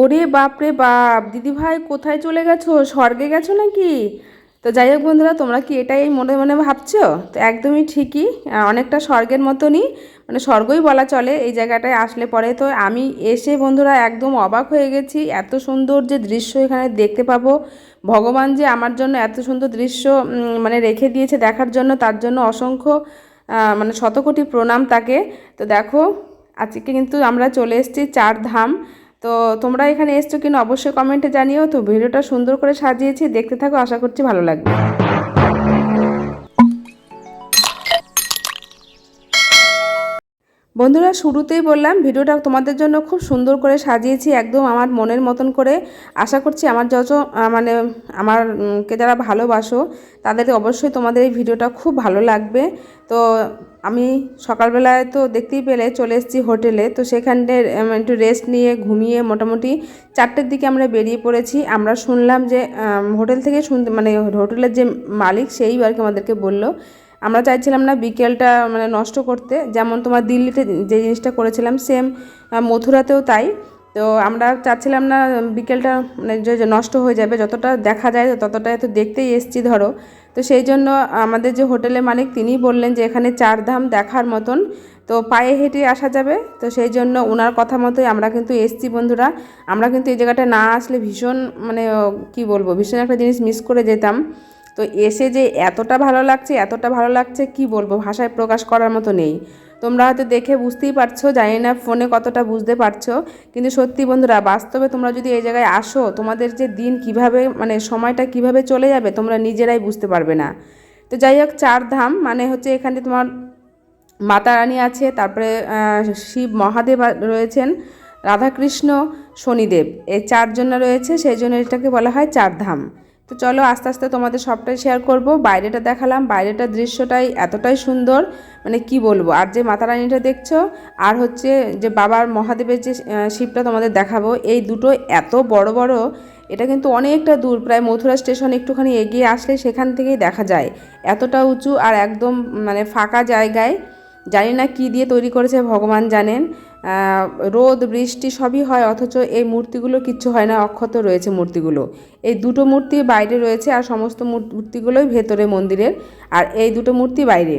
ওরে বাপরে বাপ দিদি ভাই কোথায় চলে গেছো? স্বর্গে গেছো নাকি? তো যাই হোক বন্ধুরা, তোমরা কি এটাই মনে মনে ভাবছ? তো একদমই ঠিকই অনেকটা স্বর্গের মতনই মানে স্বর্গই বলা চলে এই জায়গাটায় আসলে পরে। তো আমি এসে বন্ধুরা একদম অবাক হয়ে গেছি, এত সুন্দর যে দৃশ্য এখানে দেখতে পাবো। ভগবান যে আমার জন্য এত সুন্দর দৃশ্য মানে রেখে দিয়েছে দেখার জন্য, তার জন্য অসংখ্য মানে শতকোটি প্রণাম তাকে। তো দেখো, আজকে কিন্তু আমরা চলে এসেছি চার ধাম। তো তোমরা এখানে এসছো কিনা অবশ্যই কমেন্টে জানিও। তো ভিডিওটা সুন্দর করে সাজিয়েছি, দেখতে থাকো, আশা করছি ভালো লাগবে। বন্ধুরা শুরুতেই বললাম, ভিডিওটা তোমাদের জন্য খুব সুন্দর করে সাজিয়েছি, একদম আমার মনের মতন করে। আশা করছি আমার যত মানে আমার কে যারা ভালোবাসো, তাদের অবশ্যই তোমাদের এই ভিডিওটা খুব ভালো লাগবে। তো আমি সকালবেলায় তো দেখতেই পেলে চলে এসেছি হোটেলে, তো সেখানে একটু রেস্ট নিয়ে ঘুমিয়ে মোটামুটি চারটের দিকে আমরা বেরিয়ে পড়েছি। আমরা শুনলাম যে হোটেল থেকে শুনতে মানে হোটেলের যে মালিক, সেই আর কি আমাদেরকে বলল। আমরা চাইছিলাম না বিকেলটা মানে নষ্ট করতে। যেমন তোমার দিল্লিতে যে জিনিসটা করেছিলাম সেম মথুরাতেও তাই। তো আমরা চাচ্ছিলাম না বিকেলটা মানে যে নষ্ট হয়ে যাবে, যতটা দেখা যায় ততটাই তো দেখতেই এসছি ধরো। তো সেই জন্য আমাদের যে হোটেলের মালিক তিনি বললেন যে এখানে চার ধাম দেখার মতন। তো পায়ে হেঁটে আসা যাবে। তো সেই জন্য ওনার কথা মতোই আমরা কিন্তু এসছি বন্ধুরা। আমরা কিন্তু এই জায়গাটা না আসলে ভীষণ মানে কি বলব? ভীষণ একটা জিনিস মিস করে যেতাম। তো এসে যে এতটা ভালো লাগছে, এতটা ভালো লাগছে, কি বলব? ভাষায় প্রকাশ করার মতো নেই। তোমরা হয়তো দেখে বুঝতেই পারছ, জানি না ফোনে কতটা বুঝতে পারছ, কিন্তু সত্যি বন্ধুরা, বাস্তবে তোমরা যদি এই জায়গায় আসো, তোমাদের যে দিন কীভাবে মানে সময়টা কীভাবে চলে যাবে, তোমরা নিজেরাই বুঝতে পারবে না। তো যাই হোক, চার ধাম মানে হচ্ছে এখানে তোমার মাতা রানী আছে, তারপরে শিব মহাদেব রয়েছেন, রাধাকৃষ্ণ, শনিদেব। এই চারজন রয়েছে, সেই জন্য এটাকে বলা হয় চার ধাম। তো চলো আস্তে আস্তে তোমাদের সবটাই শেয়ার করব। বাইরেটা দেখালাম, বাইরেটা দৃশ্যটাই এতটাই সুন্দর মানে কি বলব? আর যে মাতা রানীটা দেখছ, আর হচ্ছে যে বাবার মহাদেবের যে শিবটা তোমাদের দেখাবো, এই দুটো এত বড় বড়, এটা কিন্তু অনেকটা দূর, প্রায় মথুরা স্টেশন একটুখানি এগিয়ে আসলে সেখান থেকেই দেখা যায়। এতটা উঁচু আর একদম মানে ফাঁকা জায়গায় জানি না কি দিয়ে তৈরি করেছে, ভগবান জানেন। রোদ, বৃষ্টি সবই হয়, অথচ এই মূর্তিগুলো কিচ্ছু হয় না, অক্ষত রয়েছে মূর্তিগুলো। এই দুটো মূর্তি বাইরে রয়েছে আর সমস্ত মূর্তিগুলোই ভেতরে মন্দিরের, আর এই দুটো মূর্তি বাইরে।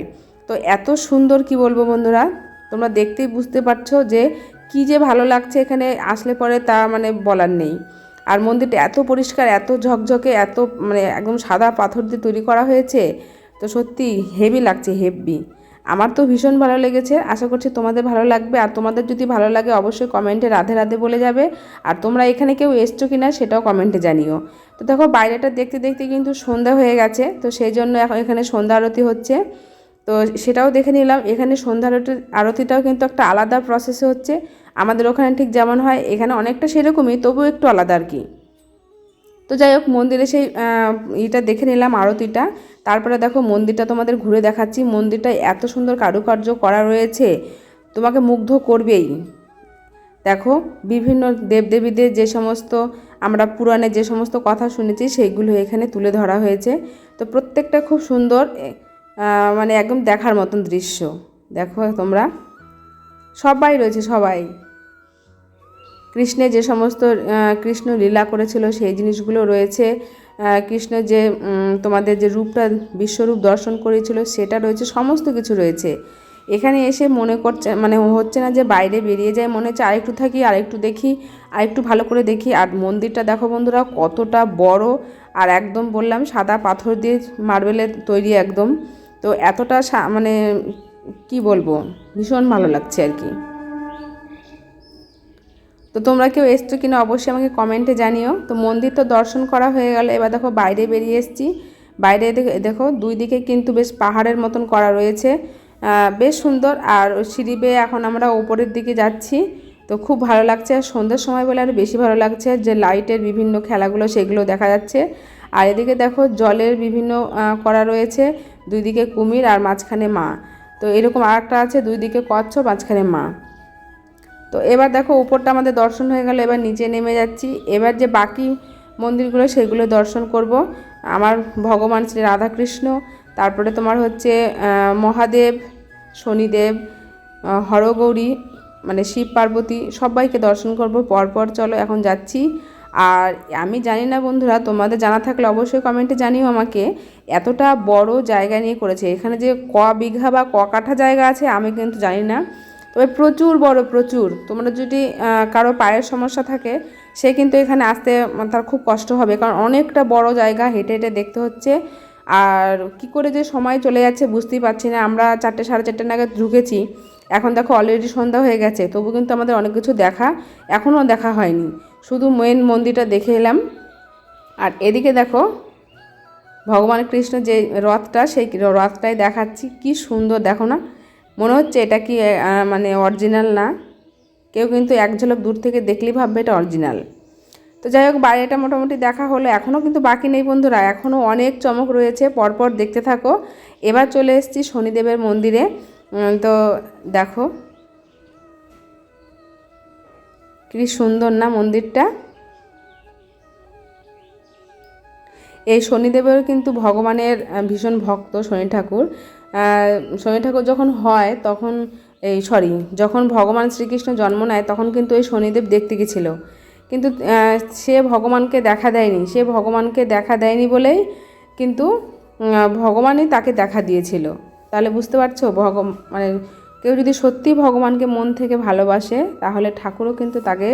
তো এত সুন্দর কি বলব বন্ধুরা, তোমরা দেখতেই বুঝতে পারছ যে কি যে ভালো লাগছে এখানে আসলে পরে তা মানে বলার নেই। আর মন্দিরটা এত পরিষ্কার, এত ঝকঝকে, এত মানে একদম সাদা পাথর দিয়ে তৈরি করা হয়েছে, তো সত্যি হেভি লাগছে হেভি আমার তো ভীষণ ভালো লেগেছে, আশা করছি তোমাদের ভালো লাগবে। আর তোমাদের যদি ভালো লাগে অবশ্যই কমেন্টে রাধে রাধে বলে যাবে। আর তোমরা এখানে কেউ এসছো কি না সেটাও কমেন্টে জানিও। তো দেখো, বাইরেটা দেখতে দেখতে কিন্তু সন্ধ্যা হয়ে গেছে, তো সেই জন্য এখন এখানে সন্ধ্যা আরতি হচ্ছে। তো সেটাও দেখে নিলাম, এখানে সন্ধ্যা আরতি, আরতিটাও কিন্তু একটা আলাদা প্রসেসে হচ্ছে। আমাদের ওখানে ঠিক যেমন হয়, এখানে অনেকটা সেরকমই, তবুও একটু আলাদা আর কি। তো যাই হোক, মন্দিরে সেই ইটা দেখে নিলাম, আরতিটা। তারপরে দেখো, মন্দিরটা তোমাদের ঘুরে দেখাচ্ছি। মন্দিরটা এত সুন্দর কারুকার্য করা রয়েছে। তোমাকে মুগ্ধ করবেই। দেখো, বিভিন্ন দেবদেবীদের যে সমস্ত, আমরা পুরাণে যে সমস্ত কথা শুনেছি, সেইগুলো এখানে তুলে ধরা হয়েছে। তো প্রত্যেকটা খুব সুন্দর মানে একদম দেখার মতন দৃশ্য। দেখো তোমরা। সবাই রয়েছে, সবাই। কৃষ্ণের যে সমস্ত কৃষ্ণ লীলা করেছিল সেই জিনিসগুলো রয়েছে। আহ, কৃষ্ণ যে তোমাদের যে রূপটা বিশ্বরূপ দর্শন করেছিল সেটা রয়েছে সমস্ত কিছু রয়েছে। এখানে এসে মনে করছে মানে হচ্ছে না যে বাইরে বেরিয়ে যায় মনে হচ্ছে আরেকটু থাকি আরেকটু দেখি আরেকটু ভালো করে দেখি। আর মন্দিরটা দেখো বন্ধুরা কতটা বড়। আর একদম বললাম সাদা পাথর দিয়ে মার্বেলের তৈরি একদম। তো এতটা মানে কি বলব ভীষণ ভালো লাগছে আর কি। তো তোমরা কেউ এসছো কিনা অবশ্যই আমাকে কমেন্টে জানিও। তো মন্দির তো দর্শন করা হয়ে গেল। এবার দেখো বাইরে বেরিয়ে এসেছি। বাইরে দেখো- দুই দিকে কিন্তু বেশ পাহাড়ের মতন করা রয়েছে। বেশ সুন্দর। আর সিঁড়ি বেয়ে এখন আমরা ওপরের দিকে যাচ্ছি। তো খুব ভালো লাগছে। আর সন্ধ্যের সময় বলে আরও বেশি ভালো লাগছে যে লাইটের বিভিন্ন খেলাগুলো সেগুলো দেখা যাচ্ছে। আর এদিকে দেখো জলের বিভিন্ন করা রয়েছে। দুই দিকে কুমির আর মাঝখানে মা। তো এরকম আর একটা আছে দুই দিকে কচ্ছ মাঝখানে মা। তো এবার দেখো উপরটা আমাদের দর্শন হয়ে গেল, এবার নিচে নেমে যাচ্ছি। এবার যে বাকি মন্দিরগুলো, সেগুলো দর্শন করব। আমার ভগবান শ্রী রাধাকৃষ্ণ, তারপরে তোমার হচ্ছে মহাদেব, শনিদেব হরগৌরী মানে শিব পার্বতী, সবাইকে দর্শন করব। পরপর চলো, এখন যাচ্ছি। আর আমি জানি না বন্ধুরা, তোমাদের জানা থাকলে অবশ্যই কমেন্টে জানিও আমাকে, এতটা বড় জায়গা নিয়ে করেছে। এখানে যে ক বিঘা বা ক কাঠা জায়গা আছে, আমি কিন্তু জানি না। তবে প্রচুর বড়, প্রচুর। তোমরা যদি কারও পায়ের সমস্যা থাকে, সে কিন্তু এখানে আসতে তার খুব কষ্ট হবে। কারণ অনেকটা বড় জায়গা হেঁটে হেঁটে দেখতে হচ্ছে। আর কি করে যে সময় চলে যাচ্ছে বুঝতেই পারছি না। আমরা চারটে, সাড়ে চারটে নাগাদ ঢুকেছি। এখন দেখো অলরেডি সন্ধ্যা হয়ে গেছে। তবু কিন্তু আমাদের অনেক কিছু দেখা, এখনও দেখা হয়নি। শুধু মেন মন্দিরটা দেখে এলাম। আর এদিকে দেখো, ভগবান কৃষ্ণ যে রথটা, সেই রথটাই দেখাচ্ছি। কি সুন্দর, দেখো না। মনে হচ্ছে এটা কি মানে অরিজিনাল না? কেউ কিন্তু এক ঝলক দূর থেকে দেখলেই ভাববে এটা অরিজিনাল তো যাই হোক বাইরেটা মোটামুটি দেখা হলো। এখনও কিন্তু বাকি নেই বন্ধুরা, এখনও অনেক চমক রয়েছে। পরপর দেখতে থাকো। এবার চলে এসেছি শনিদেবের মন্দিরে। তো দেখো, কি সুন্দর না মন্দিরটা। এই শনিদেবের কিন্তু ভগবানের ভীষণ ভক্ত শনি ঠাকুর। শনি ঠাকুর যখন হয়, তখন এই সরি যখন ভগবান শ্রীকৃষ্ণ জন্ম নেয়, তখন কিন্তু এই শনিদেব দেখতে গেছিল। কিন্তু সে ভগবানকে দেখা দেয়নি। সে ভগবানকে দেখা দেয়নি বলেই কিন্তু ভগবানই তাকে দেখা দিয়েছিল। তাহলে বুঝতে পারছ? ভগ মানে কেউ যদি সত্যি ভগবানকে মন থেকে ভালোবাসে, তাহলে ঠাকুরও কিন্তু তাকে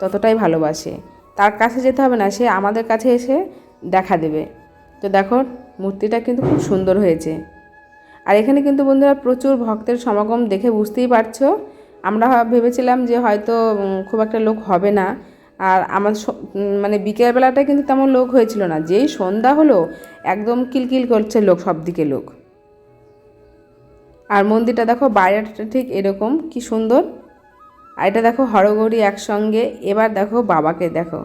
ততটাই ভালোবাসে। তার কাছে যেতে হবে না, সে আমাদের কাছে এসে দেখা দেবে। তো দেখো, মূর্তিটা কিন্তু খুব সুন্দর হয়েছে। আর এখানে কিন্তু বন্ধুরা প্রচুর ভক্তের সমাগম দেখে বুঝতেই পারছ। আমরা ভেবেছিলাম যে হয়তো খুব একটা লোক হবে না। আর আমার মানে বিকেলবেলাটা কিন্তু তেমন লোক হয়েছিল না। যেই সন্ধ্যা হলো, একদম কিলকিল করছে লোক সব দিকে লোক। আর মন্দিরটা দেখো, বাইরেটা ঠিক এরকম, কি সুন্দর। আর এটা দেখো, হরগৌরী একসঙ্গে। এবার দেখো, বাবাকে দেখো।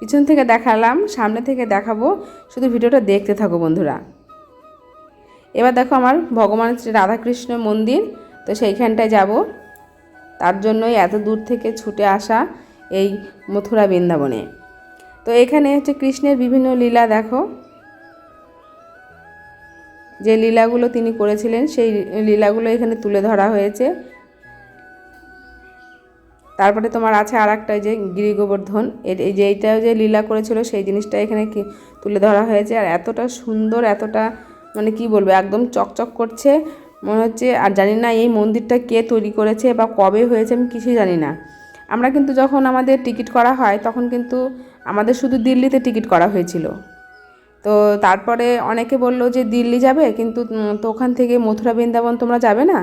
পিছন থেকে দেখালাম, সামনে থেকে দেখাবো। শুধু ভিডিওটা দেখতে থাকো বন্ধুরা। এবার দেখো আমার ভগবান শ্রী রাধাকৃষ্ণ মন্দির, তো সেইখানটায় যাব। তার জন্যই এত দূর থেকে ছুটে আসা এই মথুরা বৃন্দাবনে। তো এখানে হচ্ছে কৃষ্ণের বিভিন্ন লীলা দেখো। যে লীলাগুলো তিনি করেছিলেন, সেই লীলাগুলো এখানে তুলে ধরা হয়েছে। তারপরে তোমার আছে আর একটা যে গিরি গোবর্ধন এই যে এইটাও যে লীলা করেছিল, সেই জিনিসটা এখানে তুলে ধরা হয়েছে। আর এতটা সুন্দর, এতটা মানে কি বলব, একদম চকচক করছে। মনে হচ্ছে, আর জানি না এই মন্দিরটা কে তৈরি করেছে বা কবে হয়েছে আমি কিছুই জানি না। আমরা কিন্তু যখন আমাদের টিকিট করা হয়, তখন কিন্তু আমাদের শুধু দিল্লিতে টিকিট করা হয়েছিল। তো তারপরে অনেকে বলল যে দিল্লি যাবে, কিন্তু তো ওখান থেকে মথুরা, বৃন্দাবন তোমরা যাবে না?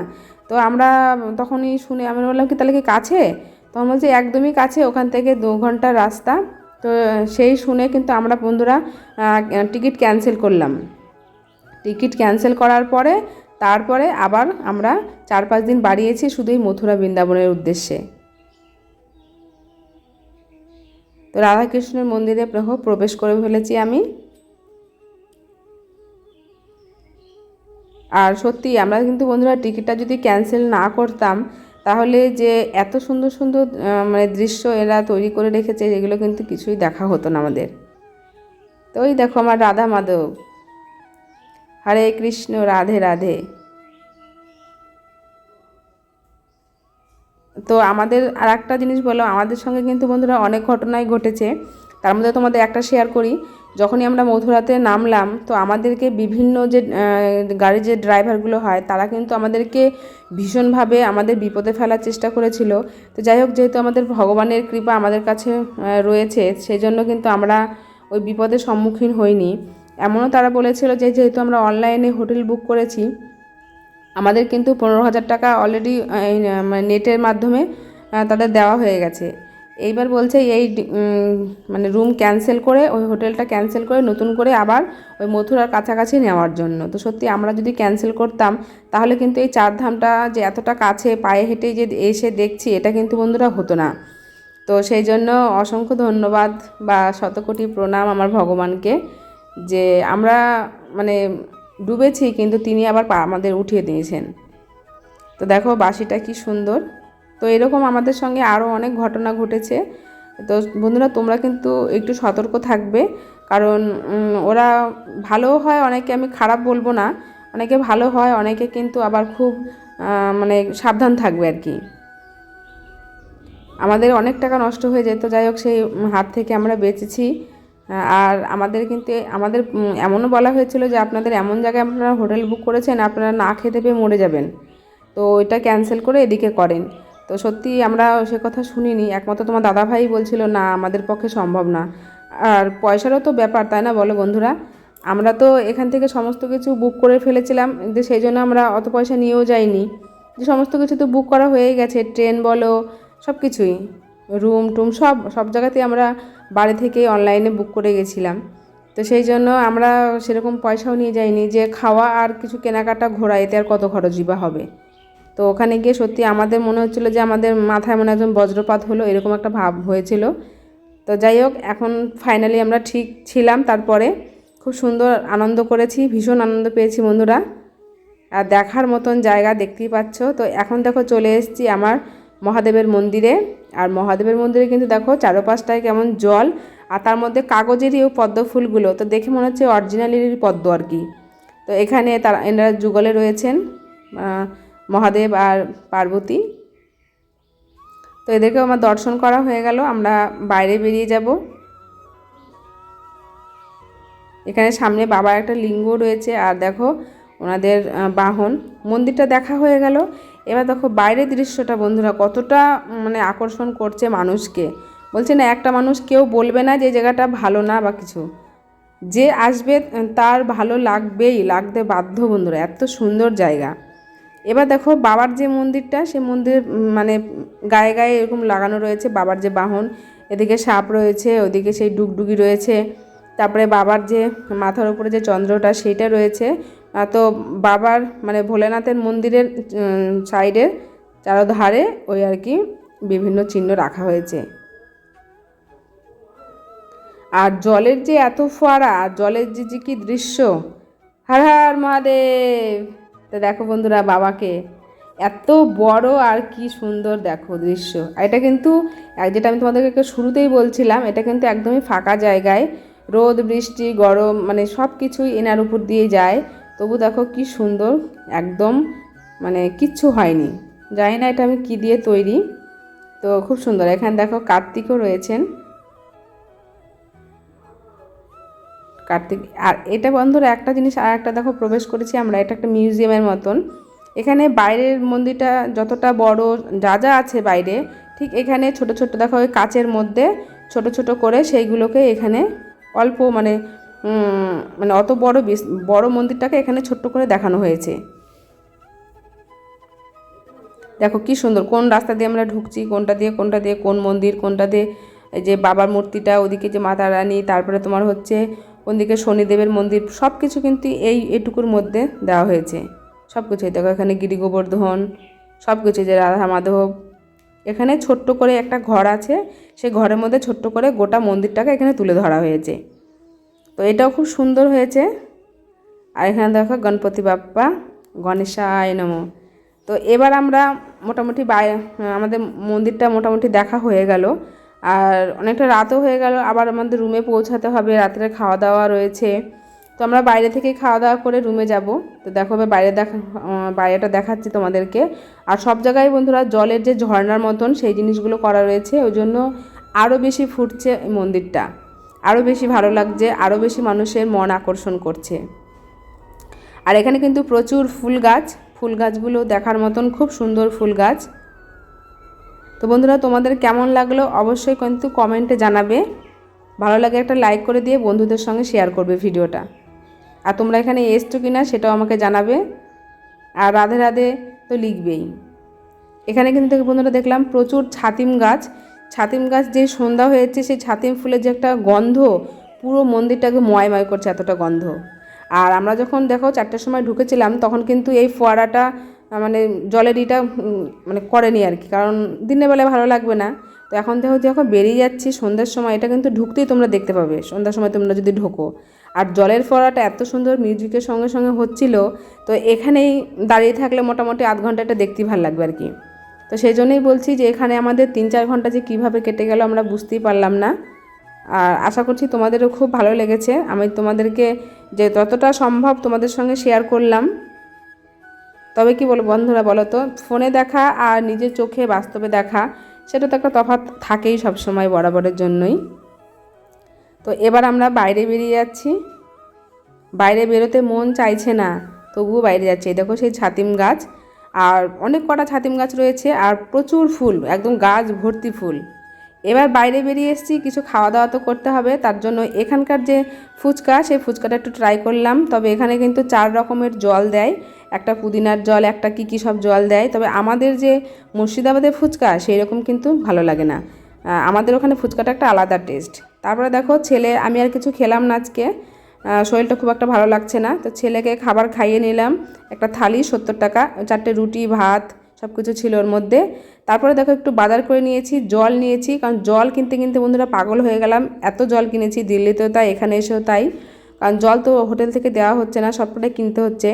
তো আমরা তখনই শুনে আমি বললাম কি, তাহলে কি কাছে? তখন বলছি, একদমই কাছে, ওখান থেকে দু ঘণ্টার রাস্তা। তো সেই শুনে কিন্তু আমরা বন্ধুরা টিকিট ক্যান্সেল করলাম। টিকিট ক্যান্সেল করার পরে তারপরে আবার আমরা চার পাঁচ দিন বাড়িয়েছি শুধুই মথুরা বৃন্দাবনের উদ্দেশ্যে। তো রাধাকৃষ্ণের মন্দিরে প্রহ প্রবেশ করে ফেলেছি আমি। আর সত্যি আমরা কিন্তু বন্ধুরা টিকিটটা যদি ক্যান্সেল না করতাম, তাহলে যে এত সুন্দর সুন্দর মানে দৃশ্য এরা তৈরি করে রেখেছে, এগুলো কিন্তু কিছুই দেখা হতো না আমাদের। তো ওই দেখো আমার রাধা মাধব। হরে কৃষ্ণ, রাধে রাধে। তো আমাদের আর একটা জিনিস বলো, আমাদের সঙ্গে কিন্তু বন্ধুরা অনেক ঘটনাই ঘটেছে। তার মধ্যে তোমাদের একটা শেয়ার করি। যখনই আমরা মথুরাতে নামলাম, তো আমাদেরকে বিভিন্ন যে গাড়ির যে ড্রাইভারগুলো হয়, তারা কিন্তু আমাদেরকে ভীষণভাবে আমাদের বিপদে ফেলার চেষ্টা করেছিল। তো যাই হোক, যেহেতু আমাদের ভগবানের কৃপা আমাদের কাছে রয়েছে সেই জন্য কিন্তু আমরা ওই বিপদের সম্মুখীন হইনি। এমনও তারা বলেছিল যে যেহেতু আমরা অনলাইনে হোটেল বুক করেছি, আমাদের কিন্তু পনেরো হাজার টাকা অলরেডি নেটের মাধ্যমে তাদের দেওয়া হয়ে গেছে। এইবার বলছে এই মানে রুম ক্যান্সেল করে, ওই হোটেলটা ক্যান্সেল করে নতুন করে আবার ওই মথুরার কাছাকাছি নেওয়ার জন্য। তো সত্যি আমরা যদি ক্যান্সেল করতাম, তাহলে কিন্তু এই চারধামটা যে এতটা কাছে পায়ে হেঁটে যে এসে দেখছি, এটা কিন্তু বন্ধুরা হতো না। তো সেই জন্য অসংখ্য ধন্যবাদ বা শতকোটি প্রণাম আমার ভগবানকে। যে আমরা মানে ডুবেছি, কিন্তু তিনি আবার পা আমাদের উঠিয়ে দিয়েছেন। তো দেখো বাসিটা কি সুন্দর। তো এরকম আমাদের সঙ্গে আরও অনেক ঘটনা ঘটেছে। তো বন্ধুরা, তোমরা কিন্তু একটু সতর্ক থাকবে, কারণ ওরা ভালোও হয় অনেকে আমি খারাপ বলব না। অনেকে ভালো হয়, অনেকে কিন্তু আবার খুব মানে সাবধান থাকবে আর কি। আমাদের অনেক টাকা নষ্ট হয়ে যেত যাই হোক, সেই হাত থেকে আমরা বেঁচেছি। আর আমাদের কিন্তু আমাদের এমনও বলা হয়েছিল যে আপনাদের এমন জায়গায় আপনারা হোটেল বুক করেছেন, আপনারা না খেতে পেয়ে মরে যাবেন। তো এটা ক্যান্সেল করে এদিকে করেন। তো সত্যি আমরা সে কথা শুনিনি। একমাত্র তোমার দাদাভাই বলছিল, না, আমাদের পক্ষে সম্ভব না। আর পয়সারও তো ব্যাপার, তাই না বলো বন্ধুরা? আমরা তো এখান থেকে সমস্ত কিছু বুক করে ফেলেছিলাম, কিন্তু সেই জন্য আমরা অত পয়সা নিয়েও যাইনি। যে সমস্ত কিছু তো বুক করা হয়েই গেছে, ট্রেন বলো সব কিছুই রুম টুম সব সব জায়গাতেই আমরা বাড়ি থেকে অনলাইনে বুক করে গেছিলাম। তো সেই জন্য আমরা সেরকম পয়সাও নিয়ে যাইনি যে খাওয়া আর কিছু কেনাকাটা ঘোরা এতে আর কত খরচই বা হবে। তো ওখানে গিয়ে সত্যি আমাদের মনে হচ্ছিল যে আমাদের মাথায় মনে একজন বজ্রপাত হলো, এরকম একটা ভাব হয়েছিল। তো যাই হোক, এখন ফাইনালি আমরা ঠিক ছিলাম, তারপরে খুব সুন্দর আনন্দ করেছি, ভীষণ আনন্দ পেয়েছি বন্ধুরা। আর দেখার মতন জায়গা দেখতেই পাচ্ছ। তো এখন দেখো চলে এসেছি আমার মহাদেবের মন্দিরে। আর মহাদেবের মন্দিরে কিন্তু দেখো চারোপাশটায় কেমন জল, আর তার মধ্যে কাগজেরই ও পদ্ম ফুলগুলো। তো দেখে মনে হচ্ছে অরিজিনালেরই পদ্ম আর কি। তো এখানে তারা, এনারা যুগলে রয়েছেন মহাদেব আর পার্বতী। তো এদেরকেও আমার দর্শন করা হয়ে গেল, আমরা বাইরে বেরিয়ে যাব। এখানে সামনে বাবার একটা লিঙ্গ রয়েছে, আর দেখো ওনাদের বাহন। মন্দিরটা দেখা হয়ে গেল। এবার দেখো বাইরের দৃশ্যটা বন্ধুরা কতটা মানে আকর্ষণ করছে মানুষকে। বলছে না, একটা মানুষ কেউ বলবে না যে জায়গাটা ভালো না বা কিছু। যে আসবে, তার ভালো লাগবেই, লাগতে বাধ্য বন্ধুরা, এত সুন্দর জায়গা। এবার দেখো বাবার যে মন্দিরটা, সে মন্দির মানে গায়ে গায়ে এরকম লাগানো রয়েছে, বাবার যে বাহন। এদিকে সাপ রয়েছে, ওদিকে সেই ডুগডুগি রয়েছে। তারপরে বাবার যে মাথার উপরে যে চন্দ্রটা, সেইটা রয়েছে। তো বাবার মানে ভোলেনাথের মন্দিরের সাইডের চারোধারে ওই আর কি বিভিন্ন চিহ্ন রাখা হয়েছে। আর জলের যে এত ফোয়ারা, আর জলের যে যে কি দৃশ্য, হার হার মহাদেব। তো দেখো বন্ধুরা বাবাকে, এত বড় আর কি সুন্দর দেখো দৃশ্য। এটা কিন্তু যেটা আমি তোমাদেরকে শুরুতেই বলছিলাম, এটা কিন্তু একদমই ফাঁকা জায়গায়, রোদ, বৃষ্টি, গরম মানে সব কিছুই এনার উপর দিয়ে যায়। তবু দেখো কি সুন্দর, একদম মানে কিচ্ছু হয়নি। জানি না এটা আমি কি দিয়ে তৈরি। তো খুব সুন্দর, এখানে দেখো কার্তিকও রয়েছেন। কার্তিক, আর এটা বন্ধুরা একটা জিনিস আর একটা দেখো, প্রবেশ করেছি আমরা, এটা একটা মিউজিয়ামের মতন। এখানে বাইরের মন্দিরটা যতটা বড়, যা যা আছে বাইরে, ঠিক এখানে ছোট ছোট দেখো ওই কাচের মধ্যে ছোট ছোট করে সেইগুলোকে এখানে অল্প মানে মানে অত বড় বড় মন্দিরটাকে এখানে ছোট্ট করে দেখানো হয়েছে। দেখো কি সুন্দর, কোন রাস্তা দিয়ে আমরা ঢুকছি, কোনটা দিয়ে কোনটা দিয়ে, কোন মন্দির, কোনটা দিয়ে, এই যে বাবার মূর্তিটা, ওদিকে যে মাতা রানী তারপরে তোমার হচ্ছে কোন দিকে শনিদেবের মন্দির সব কিছু কিন্তু এই এটুকুর মধ্যে দেওয়া হয়েছে। সব কিছুই দেখো, এখানে গিরি গোবর্ধন সব কিছু যে রাধা মাধব। এখানে ছোট্ট করে একটা ঘর আছে, সেই ঘরের মধ্যে ছোট্ট করে গোটা মন্দিরটাকে এখানে তুলে ধরা হয়েছে। তো এটাও খুব সুন্দর হয়েছে। আর এখানে দেখো গণপতি বাপ্পা, গণেশায় নম। তো এবার আমরা মোটামুটি আমাদের মন্দিরটা মোটামুটি দেখা হয়ে গেল। আর অনেকটা রাতও হয়ে গেল, আবার আমাদের রুমে পৌঁছাতে হবে, রাত্রে খাওয়া দাওয়া রয়েছে। তো আমরা বাইরে থেকে খাওয়া দাওয়া করে রুমে যাব। তো দেখো বাইরে দেখা বাইরেটা দেখাচ্ছি তোমাদেরকে। আর সব জায়গায় বন্ধুরা জলের যে ঝর্নার মতন সেই জিনিসগুলো করা রয়েছে, ওই জন্য আরও বেশি ফুটছে মন্দিরটা। আরও বেশি ভালো লাগছে আরও বেশি মানুষের মন আকর্ষণ করছে। আর এখানে কিন্তু প্রচুর ফুল গাছ, ফুল গাছগুলো দেখার মতন খুব সুন্দর ফুল গাছ। তো বন্ধুরা, তোমাদের কেমন লাগল অবশ্যই কিন্তু কমেন্টে জানাবে। ভালো লাগে একটা লাইক করে দিয়ে বন্ধুদের সঙ্গে শেয়ার করবে ভিডিওটা। আর তোমরা এখানে এসছো কি না সেটাও আমাকে জানাবে। আর রাধে রাধে তো লিখবেই। এখানে কিন্তু বন্ধুরা দেখলাম প্রচুর ছাতিম গাছ ছাতিম গাছ যে সন্ধ্যা হয়েছে, সেই ছাতিম ফুলের যে একটা গন্ধ, পুরো মন্দিরটাকে ময়ময় করছে এতটা গন্ধ। আর আমরা যখন দেখো চারটের সময় ঢুকেছিলাম, তখন কিন্তু এই ফোয়ারাটা মানে জলের ইটা মানে করেনি আর কি, কারণ দিনের বেলায় ভালো লাগবে না। তো এখন দেখো যখন বেরিয়ে যাচ্ছি, সন্ধ্যার সময়, এটা কিন্তু ঢুকতেই তোমরা দেখতে পাবে, সন্ধ্যার সময় তোমরা যদি ঢোকো। আর জলের ফোয়ারাটা এত সুন্দর মিউজিকের সঙ্গে সঙ্গে হচ্ছিল, তো এখানেই দাঁড়িয়ে থাকলে মোটামুটি আধ ঘণ্টা এটা দেখতেই ভালো লাগবে আর কি। তো সেই জন্যই বলছি যে এখানে আমাদের তিন চার ঘণ্টা যে কীভাবে কেটে গেল আমরা বুঝতেই পারলাম না। আর আশা করছি তোমাদেরও খুব ভালো লেগেছে। আমি তোমাদেরকে যে যতটা সম্ভব তোমাদের সঙ্গে শেয়ার করলাম। তবে কি বলো বন্ধুরা বলো তো ফোনে দেখা আর নিজের চোখে বাস্তবে দেখা, সেটা তো একটা তফাৎ থাকেই সবসময় বরাবরের জন্যই। তো এবার আমরা বাইরে বেরিয়ে যাচ্ছি। বাইরে বেরোতে মন চাইছে না, তবুও বাইরে যাচ্ছে। দেখো সেই ছাতিম গাছ। আর অনেক কটা ছাতিম গাছ রয়েছে আর প্রচুর ফুল, একদম গাছ ভর্তি ফুল। এবার বাইরে বেরিয়ে এসেছি, কিছু খাওয়া দাওয়া তো করতে হবে, তার জন্য এখানকার যে ফুচকা, সেই ফুচকাটা একটু ট্রাই করলাম। তবে এখানে কিন্তু চার রকমের জল দেয়, একটা পুদিনার জল, একটা কী কী সব জল দেয়। তবে আমাদের যে মুর্শিদাবাদের ফুচকা সেই রকম কিন্তু ভালো লাগে না। আমাদের ওখানে ফুচকাটা একটা আলাদা টেস্ট তারপরে দেখো, ছেলে, আমি আর কিছু খেলাম না আজকে। শরীরটা খুব একটা ভালো লাগছে না। তো ছেলেকে খাবার খাইয়ে নিলাম। একটা থালি, সত্তর টাকা, চারটে রুটি, ভাত সব কিছু ছিল ওর মধ্যে। তারপরে দেখো একটু বাজার করে নিয়েছি, জল নিয়েছি, কারণ জল কিনতে কিনতে বন্ধুরা পাগল হয়ে গেলাম। এত জল কিনেছি, দিল্লিতেও তাই, এখানে এসেও তাই। কারণ জল তো হোটেল থেকে দেওয়া হচ্ছে না, সবটাই কিনতে হচ্ছে।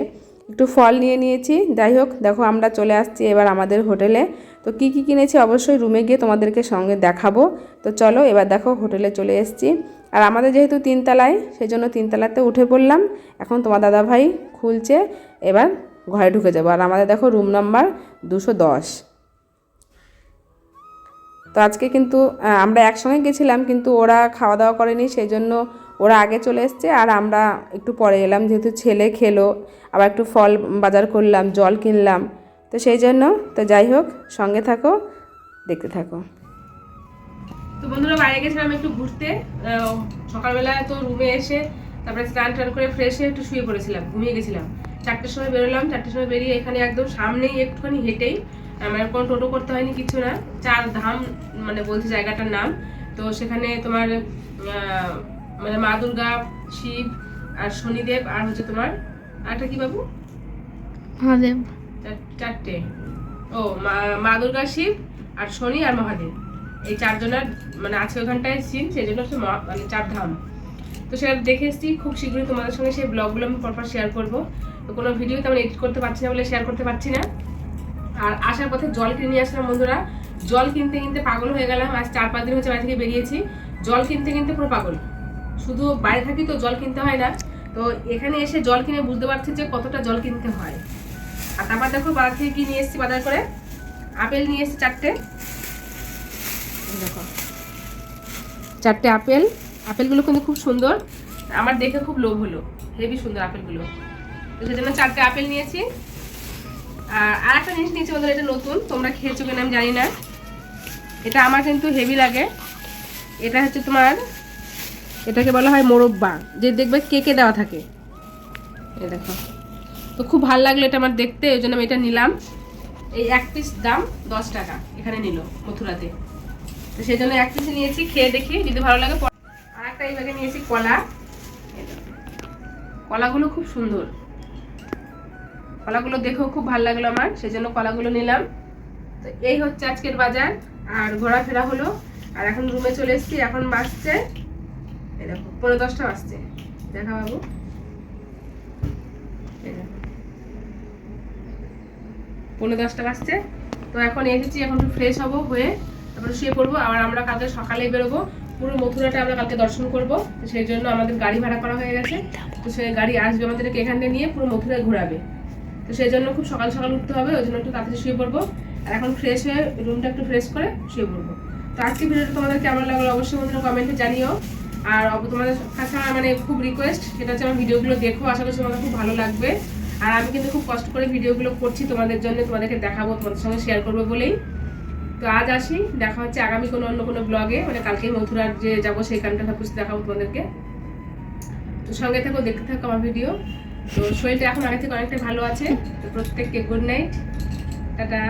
একটু ফল নিয়ে নিয়েছি, যাই হোক, দেখো আমরা চলে আসছি এবার আমাদের হোটেলে। তো কি কি কিনেছি? অবশ্যই রুমে গিয়ে তোমাদেরকে সঙ্গে দেখাবো। তো চলো, এবার দেখো হোটেলে চলে এসেছি। আর আমাদের যেহেতু তিনতলায় সেই জন্য তিনতলাতে উঠে পড়লাম। এখন তোমার দাদাভাই খুলছে, এবার ঘরে ঢুকে যাব। আর আমাদের দেখো রুম নাম্বার দুশো দশ। তো আজকে কিন্তু আমরা একসঙ্গে গেছিলাম, কিন্তু ওরা খাওয়া দাওয়া করেনি সেই জন্য ওরা আগে চলে এসছে, আর আমরা একটু পরে এলাম, যেহেতু ছেলে খেলো, আবার একটু ফল বাজার করলাম, জল কিনলাম। তো সেই জন্য, তো যাই হোক, সঙ্গে থাকো, দেখতে থাকো। তো বন্ধুরা বাইরে গেছিলাম একটু ঘুরতে সকালবেলা তো রুমে এসে তারপরে স্নান টান করে ফ্রেশ হয়ে একটু শুয়ে পড়েছিলাম ঘুমিয়ে গেছিলাম। চারটের সময় বেরোলাম চারটের সময় বেরিয়ে এখানে একদম সামনেই একটুখানি হেঁটেই আমার কোনো টোটো করতে হয়নি কিছু না চার ধাম মানে বলছে জায়গাটার নাম। তো সেখানে তোমার মানে মা দুর্গা শিব আর শনিদেব আর হচ্ছে তোমার আরেকটা কি বাবু? মহাদেব। চারটে। ও মা মা দুর্গা শিব আর শনি আর মহাদেব। এই চারজনের মানে আছে ওখানটায় সিন সেই জন্য হচ্ছে মানে চার ধাম তো সেটা দেখে এসেছি, খুব শীঘ্রই তোমাদের সঙ্গে সেই ব্লগগুলো আমি পরপর শেয়ার করব। তো কোনো ভিডিও তেমন এডিট করতে পারছি না বলে শেয়ার করতে পারছি না। আর আসার পথে জল কিনে নিয়ে আসলাম বন্ধুরা। জল কিনতে কিনতে পাগল হয়ে গেলাম। আজ চার পাঁচ দিন হচ্ছে বাড়ি থেকে বেরিয়েছি। জল কিনতে কিনতে পুরো পাগল। শুধু বাইরে থাকি তো জল কিনতে হয় না। তো এখানে এসে জল কিনে বুঝতে পারছি যে কতটা জল কিনতে হয়। আর তারপর দেখো বাজার থেকে কি নিয়ে এসেছি বাজার করে। আপেল নিয়ে এসেছি চারটে। দেখো। চারটে আপেল। আপেলগুলো কিন্তু খুব সুন্দর। আমার দেখে খুব লোভ হলো। হেভি সুন্দর আপেলগুলো। তো সেজন্য চারটে আপেল নিয়েছি। আর আর একটা জিনিস নিয়েছি বন্ধুরা, এটা নতুন। তোমরা খেয়েছো কিনা আমি জানি না। এটা আমার কিন্তু হেভি লাগে। এটা হচ্ছে তোমার, এটাকে বলা হয় মোরব্বা। যে দেখবে কেকে দেওয়া থাকে। এই দেখো। তো খুব ভালো লাগল এটা আমার দেখতে ওই জন্য আমি এটা নিলাম। এই এক পিস দাম দশ টাকা। এখানে নিল মথুরাতে। তো সেই জন্য এক পিস নিয়েছি, খেয়ে দেখি, যদি ভালো লাগে আর একটা এই নিয়েছি কলা। কলাগুলো খুব সুন্দর। কলাগুলো দেখেও খুব ভালো লাগল আমার সেই জন্য কলাগুলো নিলাম। তো এই হচ্ছে আজকের বাজার, আর ঘোরাফেরা হলো। আর এখন রুমে চলে এসেছি, এখন বাজছে, এই দেখো পনেরো দশটা বাজছে। দেখা বাবু। পনেরো দশটা বাজছে। তো এখন এসেছি, এখন একটু ফ্রেশ হব হয়ে। তারপরে শুয়ে পড়ব, আবার আমরা কালকে সকালেই বেরোবো। পুরো মথুরাটা আমরা কালকে দর্শন করব সেই জন্য আমাদের গাড়ি ভাড়া করা হয়ে গেছে। তো সেই গাড়ি আসবে আমাদেরকে এখান নিয়ে পুরো মথুরায় ঘোরাবে। তো সেই জন্য খুব সকাল সকাল উঠতে হবে, ওই জন্য একটু তাড়াতাড়ি শুয়ে পড়ব। আর এখন ফ্রেশ হয়ে রুমটা একটু ফ্রেশ করে শুয়ে পড়ব। তো আজকে ভিডিওটা তোমাদের কেমন লাগল অবশ্যই বন্ধুরা কমেন্টে জানিও। আর তোমাদের কাছে আমার মানে খুব রিকোয়েস্ট সেটা হচ্ছে আমার ভিডিওগুলো দেখো, আশা করছি তোমাদের খুব ভালো লাগবে। আর আমি কিন্তু খুব কষ্ট করে ভিডিওগুলো করছি, তোমাদের জন্য তোমাদেরকে দেখাবো, তোমাদের সঙ্গে শেয়ার করব বলেই। তো আজ আসি, দেখা হচ্ছে আগামী কোনো অন্য কোনো ব্লগে মানে কালকে মথুরার যে যাব সেইখানটা সব কিছু দেখাবো তোমাদেরকে। তো সঙ্গে থাকো, দেখতে থাকো আমার ভিডিও তো শরীরটা এখন আগে থেকে অনেকটাই ভালো আছে। তো প্রত্যেককে গুড নাইট টাটা।